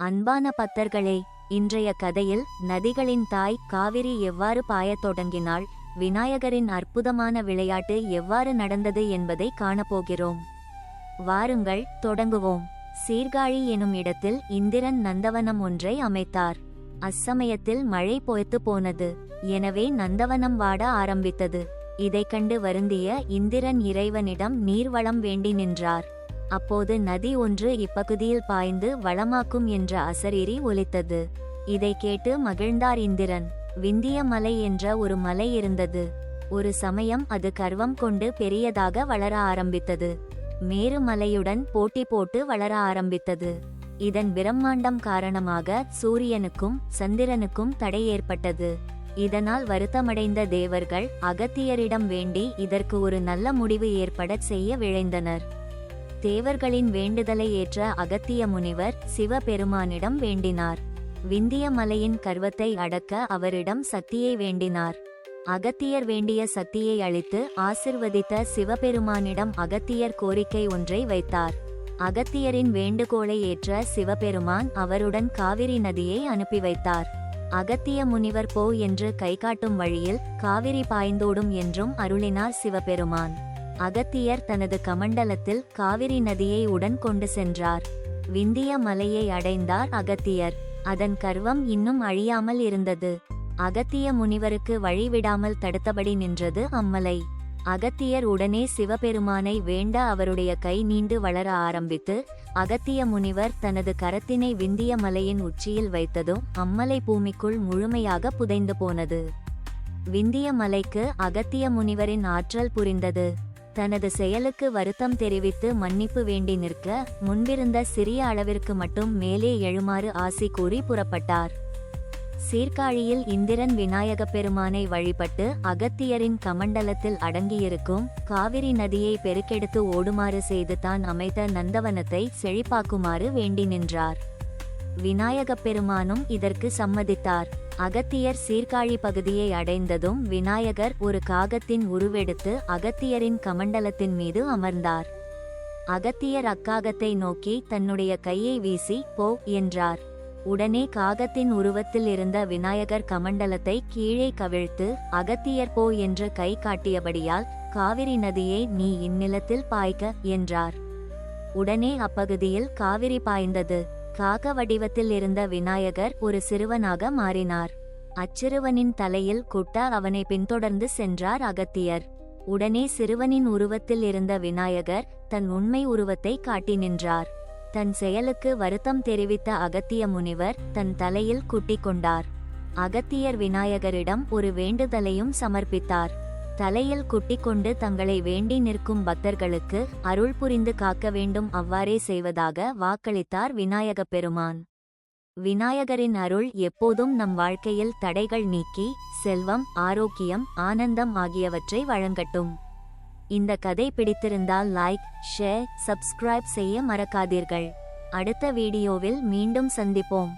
அன்பான பத்தர்களே இன்றைய கதையில் நதிகளின் தாய் காவிரி எவ்வாறு பாயத் தொடங்கினாள் விநாயகரின் அற்புதமான விளையாட்டு எவ்வாறு நடந்தது என்பதை காணப்போகிறோம். வாருங்கள் தொடங்குவோம். சீர்காழி எனும் இடத்தில் இந்திரன் நந்தவனம் ஒன்றை அமைத்தார். அச்சமயத்தில் மழை பொய்த்து போனது எனவே நந்தவனம் வாட ஆரம்பித்தது. இதைக் கண்டு வருந்திய இந்திரன் இறைவனிடம் நீர்வளம் வேண்டி நின்றார். அப்போது நதி ஒன்று இப்பகுதியில் பாய்ந்து வளமாக்கும் என்ற அசரீரி ஒலித்தது. இதை கேட்டு மகிழ்ந்தார் இந்திரன். விந்திய மலை என்ற ஒரு மலை இருந்தது. ஒரு சமயம் அது கர்வம் கொண்டு பெரியதாக வளர ஆரம்பித்தது. மேரு மலையுடன் போட்டி போட்டு வளர ஆரம்பித்தது. இதன் பிரம்மாண்டம் காரணமாக சூரியனுக்கும் சந்திரனுக்கும் தடை ஏற்பட்டது. இதனால் வருத்தமடைந்த தேவர்கள் அகத்தியரிடம் வேண்டி இதற்கு ஒரு நல்ல முடிவு ஏற்படச் செய்ய விழைந்தனர். தேவர்களின் வேண்டுதலை ஏற்ற அகத்திய முனிவர் சிவபெருமானிடம் வேண்டினார். விந்திய மலையின் கர்வத்தை அடக்க அவரிடம் சக்தியை வேண்டினார். அகத்தியர் வேண்டிய சக்தியை அளித்து ஆசிர்வதித்த சிவபெருமானிடம் அகத்தியர் கோரிக்கை ஒன்றை வைத்தார். அகத்தியரின் வேண்டுகோளை ஏற்ற சிவபெருமான் அவருடன் காவிரி நதியை அனுப்பி வைத்தார். அகத்திய முனிவர் போ என்று கைகாட்டும் வழியில் காவிரி பாய்ந்தோடும் என்றும் அருளினார் சிவபெருமான். அகத்தியர் தனது கமண்டலத்தில் காவிரி நதியை உடன் கொண்டு சென்றார். விந்திய மலையை அடைந்தார் அகத்தியர். அதன் கர்வம் இன்னும் அழியாமல் இருந்தது. அகத்திய முனிவருக்கு வழிவிடாமல் தடுத்தபடி நின்றது அம்மலை. அகத்தியர் உடனே சிவபெருமானை வேண்ட அவருடைய கை நீண்டு வளர ஆரம்பித்து அகத்திய முனிவர் தனது கரத்தினை விந்திய மலையின் உச்சியில் வைத்ததும் அம்மலை பூமிக்குள் முழுமையாக புதைந்து போனது. விந்திய மலைக்கு அகத்திய முனிவரின் ஆற்றல் புரிந்தது. தனது செயலுக்கு வருத்தம் தெரிவித்து மன்னிப்பு வேண்டி நிற்க முன்பிருந்த சிறிய அளவிற்கு மட்டும் மேலே எழுமாறு ஆசி கூறி புறப்பட்டார். சீர்காழியில் இந்திரன் விநாயகப் பெருமானை வழிபட்டு அகத்தியரின் கமண்டலத்தில் அடங்கியிருக்கும் காவிரி நதியை பெருக்கெடுத்து ஓடுமாறு செய்து தான் அமைத்த நந்தவனத்தை செழிப்பாக்குமாறு வேண்டி நின்றார். விநாயகப் பெருமானும் இதற்கு சம்மதித்தார். அகத்தியர் சீர்காழி பகுதியை அடைந்ததும் விநாயகர் ஒரு காகத்தின் உருவெடுத்து அகத்தியரின் கமண்டலத்தின் மீது அமர்ந்தார். அகத்தியர் அக்காகத்தை நோக்கி தன்னுடைய கையை வீசி போ என்றார். உடனே காகத்தின் உருவத்தில் இருந்த விநாயகர் கமண்டலத்தை கீழே கவிழ்த்து அகத்தியர் போ என்று கை காட்டியபடியால் காவிரி நதியை நீ இந்நிலத்தில் பாய்க்க என்றார். உடனே அப்பகுதியில் காவிரி பாய்ந்தது. காக வடிவத்தில் இருந்த விநாயகர் ஒரு சிறுவனாக மாறினார். அச்சிறுவனின் தலையில் குட்ட அவனை பின்தொடர்ந்து சென்றார் அகத்தியர். உடனே சிறுவனின் உருவத்தில் இருந்த விநாயகர் தன் உண்மை உருவத்தை காட்டி நின்றார். தன் செயலுக்கு வருத்தம் தெரிவித்த அகத்திய முனிவர் தன் தலையில் குட்டிக் கொண்டார். அகத்தியர் விநாயகரிடம் ஒரு வேண்டுதலையும் சமர்ப்பித்தார். தலையில் குட்டிக்கொண்டு தங்களை வேண்டி நிற்கும் பக்தர்களுக்கு அருள் புரிந்து காக்க வேண்டும் அவ்வாறே செய்வதாக வாக்களித்தார் விநாயகப் பெருமான். விநாயகரின் அருள் எப்போதும் நம் வாழ்க்கையில் தடைகள் நீக்கி செல்வம் ஆரோக்கியம் ஆனந்தம் ஆகியவற்றை வழங்கட்டும். இந்த கதை பிடித்திருந்தால் லைக் ஷேர் சப்ஸ்கிரைப் செய்ய மறக்காதீர்கள். அடுத்த வீடியோவில் மீண்டும் சந்திப்போம்.